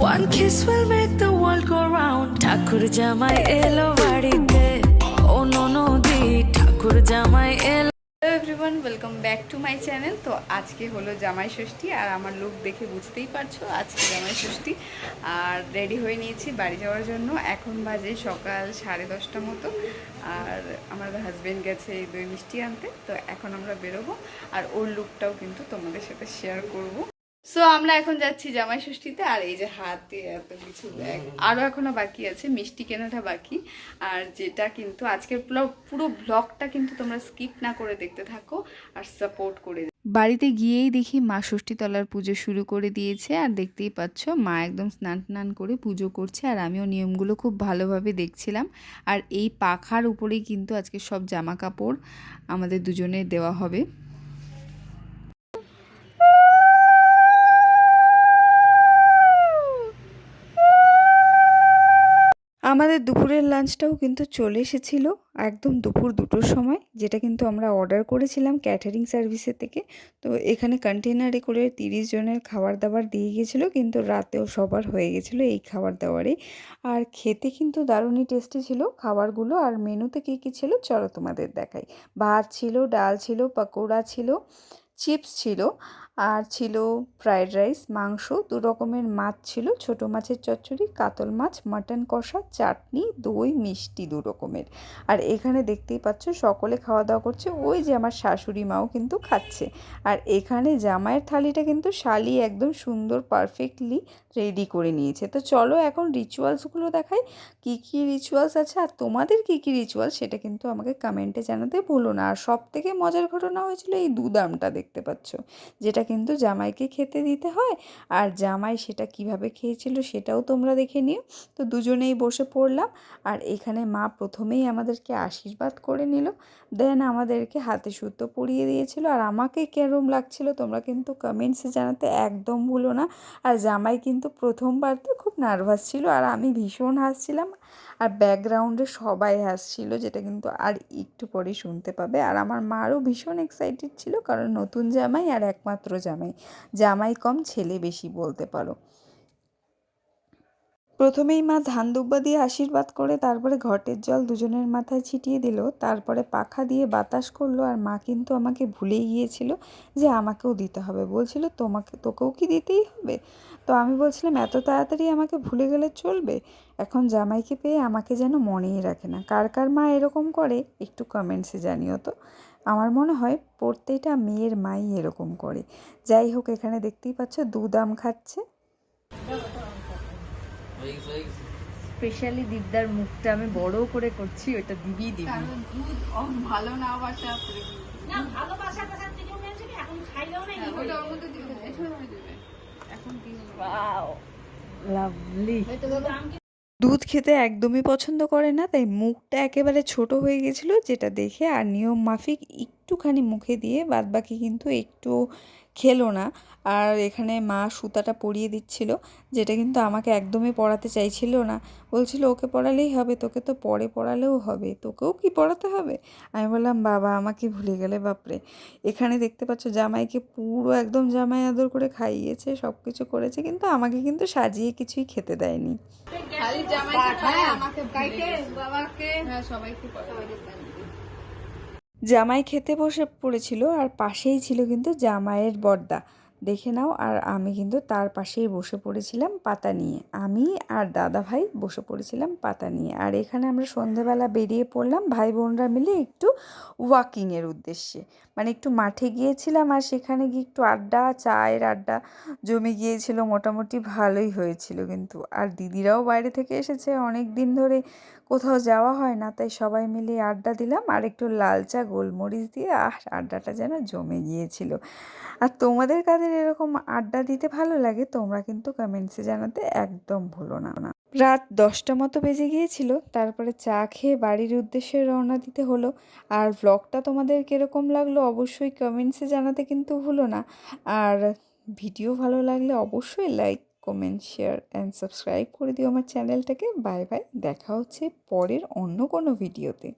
One kiss will make the world go round. ঠাকুর জামাই এলো বাড়িতে ও ননদি ঠাকুর জামাই এলো everyone welcome back to my channel তো আজকে হলো জামাই ষষ্ঠী, আর আমার লুক দেখে বুঝতেই পারছ, আজকে জামাই ষষ্ঠী। আর রেডি হয়ে নিয়েছি বাড়ি যাওয়ার জন্য। এখন বাজে সকাল সাড়ে দশটা মতো। আর আমার হাজবেন্ড গেছে এই দই মিষ্টি আনতে। তো এখন আমরা বেরোবো, আর ওর লুকটাও কিন্তু তোমাদের সাথে শেয়ার করব। সো আমরা এখন যাচ্ছি জামাই ষষ্ঠীতে আর এই যে হাতে এত কিছু ব্যাগ আরও এখনও বাকি আছে মিষ্টি কেনাটা বাকি। আর যেটা কিন্তু আজকের পুরো ব্লগটা কিন্তু তোমরা স্কিপ না করে দেখতে থাকো আর সাপোর্ট করে বাড়িতে গিয়েই দেখি মা ষষ্ঠীতলার পুজো শুরু করে দিয়েছে আর দেখতেই পাচ্ছ মা একদম স্নান টান করে পুজো করছে আর আমিও নিয়মগুলো খুব ভালোভাবে দেখছিলাম। আর এই পাখার উপরেই কিন্তু আজকে সব জামা কাপড় আমাদের দুজনের দেওয়া হবে। আমাদের দুপুরের লাঞ্চটাও কিন্তু চলে এসেছিল একদম দুপুর দুটোর সময়, যেটা কিন্তু আমরা অর্ডার করেছিলাম ক্যাটারিং সার্ভিসের থেকে। তো এখানে কন্টেনারে করে তিরিশ জনের খাবার দাবার দিয়ে গেছিল কিন্তু রাতেও সবার হয়ে গেছিল এই খাবার দাবারে আর খেতে কিন্তু দারুণই টেস্টি ছিল খাবারগুলো। আর মেনুতে কী কী ছিল চলো তোমাদের দেখাই। ভাত ছিল, ডাল ছিল, পকোড়া ছিল, চিপস ছিল। আর ছিল ফ্রায়েড রাইস মাংস, দু রকমের মাছ ছিল, ছোট মাছের চচ্চড়ি, কাতল মাছ মাটন কষা, চাটনি, দই, মিষ্টি দু রকমের। আর এখানে দেখতেই পাচ্ছ সকলে খাওয়া দাওয়া করছে, ওই যে আমার শাশুড়ি মাও কিন্তু খাচ্ছে। আর এখানে জামাইয়ের থালিটা কিন্তু শালি একদম সুন্দর পারফেক্টলি রেডি করে নিয়েছে। তো চলো এখন রিচুয়ালসগুলো দেখাই, কী কী রিচুয়ালস আছে আর তোমাদের কী কী রিচুয়াল সেটা কিন্তু আমাকে কমেন্টে জানাতে ভুলো না। আর সব থেকে মজার ঘটনা হয়েছিল এই দুদামটা দেখতে পাচ্ছ, যেটা কিন্তু জামাইকে খেতে দিতে হয়। আর জামাই সেটা কীভাবে খেয়েছিল সেটাও তোমরা দেখে নিও। তো দুজনেই বসে পড়লাম। আর এখানে মা প্রথমেই আমাদেরকে আশীর্বাদ করে নিল। দেন আমাদেরকে হাতে সুতো পরিয়ে দিয়েছিল। আর আমাকে কেরম লাগছিল তোমরা কিন্তু কমেন্টসে জানাতে একদম ভুলো না। আর জামাই কিন্তু প্রথমবার তো খুব নার্ভাস ছিল। আর আমি ভীষণ হাসছিলাম। আর ব্যাকগ্রাউন্ডে সবাই হাসছিল, যেটা কিন্তু আর একটু পরে শুনতে পাবে। আর আমার মারও ভীষণ এক্সাইটেড ছিল। কারণ নতুন জামাই আর একমাত্র জামাই জামাই কম ছেলে বেশি বলতে পারো। প্রথমেই মা ধান দুব্বা দিয়ে আশীর্বাদ করে, তারপরে ঘটের জল দুজনের মাথায় ছিটিয়ে দিল, তারপরে পাখা দিয়ে বাতাস করল, আর মা কিন্তু আমাকে ভুলেই গিয়েছিল যে আমাকেও দিতে হবে। বলছিল, তোমাকে, তোকেও কি দিতেই হবে? তো আমি বলছিলাম, এত তাড়াতাড়ি আমাকে ভুলে গেলে চলবে? এখন জামাইকে পেয়ে আমাকে যেন মনেই রাখে না। কার কার মা এরকম করে, একটু কমেন্টসে জানিও তো। আমার মনে হয় প্রত্যেকটা মেয়ের মাই এরকম করে। যাই হোক এখানে দেখতেই পাচ্ছ দুদাম খাচ্ছে। স্পেশালি দিদার মুখটা আমি বড় করে করছি ওটা দিবি দিবি ভালো না বাসা লাভলি। দুধ খেতে একদমই পছন্দ করে না, তাই মুখটা একেবারে ছোট হয়ে গেছিল, যেটা দেখে আর নিয়ম মাফিক একটুখানি মুখে দিয়ে বাদবাকি কিন্তু একটু খেলো না। আর এখানে মা সুতাটা পরিয়ে দিচ্ছিল যেটা কিন্তু আমাকে একদমই পড়াতে চাইছিল না। বলছিল ওকে পড়ালেই হবে তোকে তো পরে পড়ালেও হবে তোকেও কি পড়াতে হবে? আমি বললাম বাবা আমাকে ভুলে গেলে বাপরে। এখানে দেখতে পাচ্ছ জামাইকে পুরো একদম জামাই আদর করে খাইয়েছে সব কিছু করেছে কিন্তু আমাকে কিন্তু সাজিয়ে কিছুই খেতে দেয়নি। খালি জামাইকে আমাকে বাবাকে হ্যাঁ সবাইকে জামাই খেতে বসে পড়েছিল আর পাশেই ছিল কিন্তু জামাইয়ের বর্দা। দেখে নাও। আর আমি কিন্তু তার পাশেই বসে পড়েছিলাম পাতা নিয়ে। আমি আর দাদা ভাই বসে পড়েছিলাম পাতা নিয়ে। আর এখানে আমরা সন্ধেবেলা বেরিয়ে পড়লাম ভাই বোনরা মিলে একটু ওয়াকিংয়ের উদ্দেশ্যে। মানে একটু মাঠে গিয়েছিলাম আর সেখানে গিয়ে একটু আড্ডা, চায়ের আড্ডা জমে গিয়েছিল। মোটামুটি ভালোই হয়েছিল কিন্তু। আর দিদিরাও বাইরে থেকে এসেছে। অনেক দিন ধরে কোথাও যাওয়া হয় না, তাই সবাই মিলে আড্ডা দিলাম। আর একটু লাল চা, গোলমরিচ দিয়ে, আহ, আড্ডাটা যেন জমে গিয়েছিল। আর তোমাদের কাদের এরকম আড্ডা দিতে ভালো লাগে, তোমরা কিন্তু কমেন্টসে জানাতে একদম ভুলো না। না রাত দশটা মতো বেজে গিয়েছিল, তারপরে চা খেয়ে বাড়ির উদ্দেশ্যে রওনা দিতে হলো। আর ব্লগটা তোমাদের কীরকম লাগল অবশ্যই কমেন্টসে জানাতে কিন্তু ভুলো না। আর ভিডিও ভালো লাগলে অবশ্যই like comment share and subscribe করে দিও আমার চ্যানেলটাকে বাই বাই দেখা হচ্ছে পরের অন্য কোনো ভিডিওতে